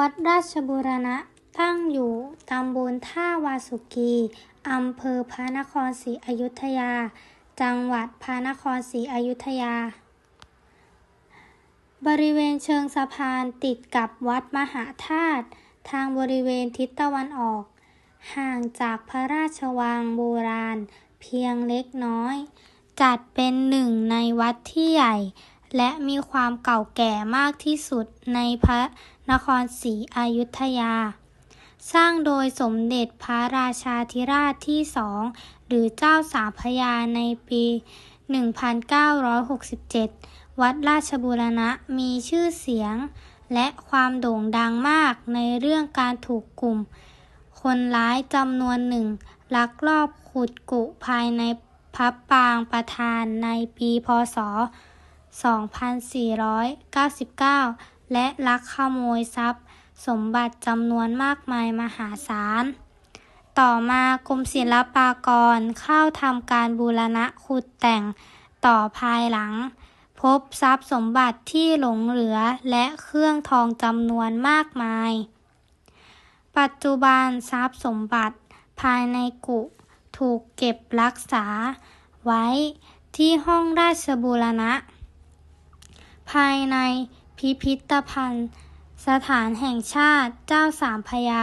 วัดราชบูรณะตั้งอยู่ตำบลท่าวาสุกี อำเภอพระนครศรีอยุธยา จังหวัดพระนครศรีอยุธยา บริเวณเชิงสะพานติดกับวัดมหาธาตุทางบริเวณทิศตะวันออก ห่างจากพระราชวังโบราณเพียงเล็กน้อย จัดเป็นหนึ่งในวัดที่ใหญ่ และมีความเก่าแก่มากที่สุดในพระนครศรีอยุธยา สร้างโดยสมเด็จพระราชาธิราชที่สองหรือเจ้าสามพระยาในปี 1967 วัดราชบูรณะมีชื่อเสียง และความโด่งดังมากในเรื่องการถูกกลุ่ม คนร้ายจำนวนหนึ่งลักลอบขุดกุภายในพระปรางประธานในปีพศ 2499 และลักขโมยทรัพย์ สมบัติจำนวนมากมายมหาศาล ต่อมากรมศิลปากรเข้าทำการบูรณะขุดแต่งต่อภายหลัง พบทรัพย์สมบัติที่หลงเหลือและเครื่องทองจำนวนมากมาย ปัจจุบันทรัพย์สมบัติภายในกุถูกเก็บรักษาไว้ที่ห้องราชบูรณะ ภายในพิพิธภัณฑ์ สถานแห่งชาติเจ้าสามพยา